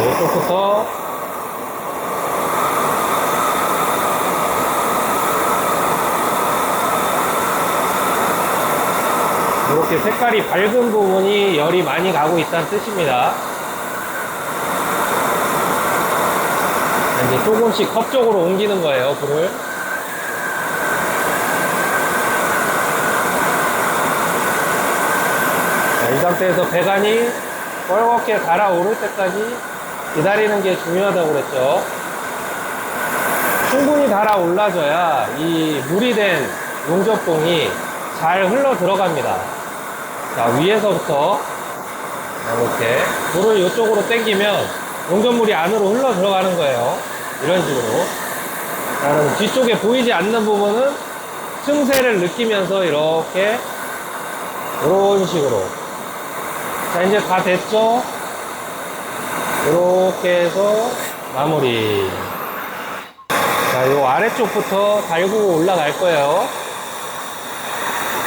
이쪽부터 이렇게 색깔이 밝은 부분이 열이 많이 가고 있다는 뜻입니다. 이제 조금씩 컵 쪽으로 옮기는 거예요, 불을. 자, 이 상태에서 배관이 뻘겋게 달아오를 때까지 기다리는 게 중요하다고 그랬죠. 충분히 달아올라져야 이 물이 된 용접봉이 잘 흘러 들어갑니다. 자, 위에서부터 이렇게 물을 이쪽으로 당기면 용접물이 안으로 흘러 들어가는 거예요. 이런 식으로. 자, 그럼 뒤쪽에 보이지 않는 부분은 틈새를 느끼면서 이렇게 이런 식으로 자 이제 다 됐죠 이렇게 해서 마무리. 자 요 아래쪽부터 달구고 올라갈 거예요.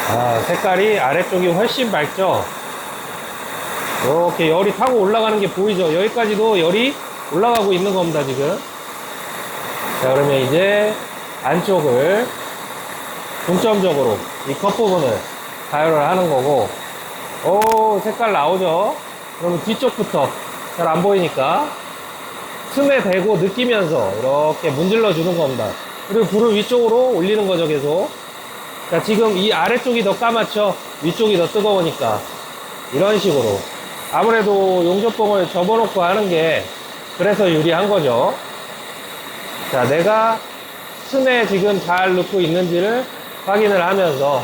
아 색깔이 아래쪽이 훨씬 밝죠? 이렇게 열이 타고 올라가는 게 보이죠? 여기까지도 열이 올라가고 있는 겁니다 지금. 자 그러면 이제 안쪽을 중점적으로 이컵 부분을 가열을 하는 거고. 오 색깔 나오죠? 그러면 뒤쪽부터 잘 안 보이니까 틈에 대고 느끼면서 이렇게 문질러 주는 겁니다. 그리고 불을 위쪽으로 올리는 거죠 계속. 자 지금 이 아래쪽이 더 까맣죠? 위쪽이 더 뜨거우니까. 이런 식으로. 아무래도 용접봉을 접어놓고 하는 게 그래서 유리한 거죠. 자 내가 틈에 지금 잘 넣고 있는지를 확인을 하면서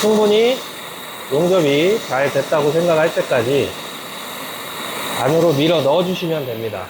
충분히 용접이 잘 됐다고 생각할 때까지 안으로 밀어 넣어 주시면 됩니다.